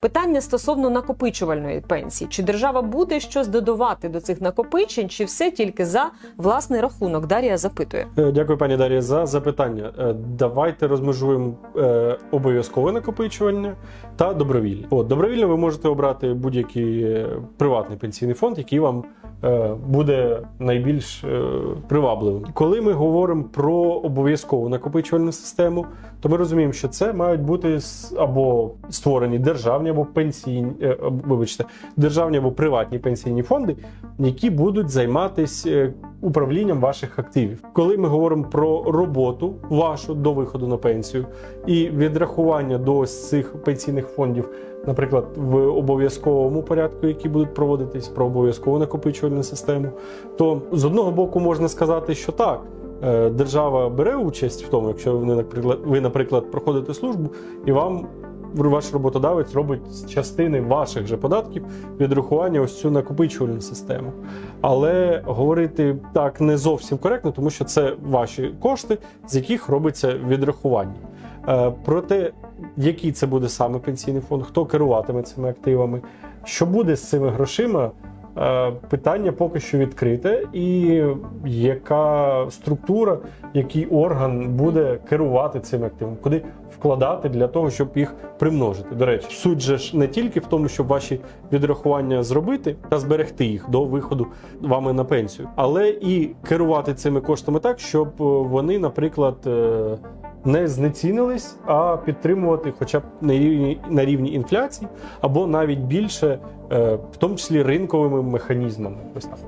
Питання стосовно накопичувальної пенсії: чи держава буде щось додавати до цих накопичень, чи все тільки за власний рахунок? Дар'я запитує. Е, Дякую, пані Дар'я, за запитання. Е, Давайте розмежуємо е, обов'язкове накопичування та добровільне. От добровільно ви можете обрати будь-який приватний пенсійний фонд, який вам буде найбільш привабливим. Коли ми говоримо про обов'язкову накопичувальну систему, то ми розуміємо, що це мають бути або створені державні або пенсійні, е, вибачте, державні або приватні пенсійні фонди, які будуть займатися управлінням ваших активів. Коли ми говоримо про роботу вашу до виходу на пенсію і відрахування до цих пенсійних фондів, наприклад, в обов'язковому порядку, які будуть проводитись про обов'язкову накопичувальну систему, то з одного боку можна сказати, що так. е, Держава бере участь в тому, якщо ви, наприклад, ви, наприклад, проходите службу, і вам ваш роботодавець робить з частини ваших же податків відрахування ось цю накопичувальну систему. Але говорити так не зовсім коректно, тому що це ваші кошти, з яких робиться відрахування. Е, Про те, який це буде саме пенсійний фонд, хто керуватиме цими активами, що буде з цими грошима. Е, Питання поки що відкрите, і яка структура, який орган буде керувати цим активом, куди вкладати для того, щоб їх примножити. До речі, суть же ж не тільки в тому, щоб ваші відрахування зробити та зберегти їх до виходу вами на пенсію, але і керувати цими коштами так, щоб е, вони, наприклад, е, не знецінились, а підтримувати, хоча б на рівні на рівні інфляції, або навіть більше, е, в тому числі ринковими механізмами. Ось так.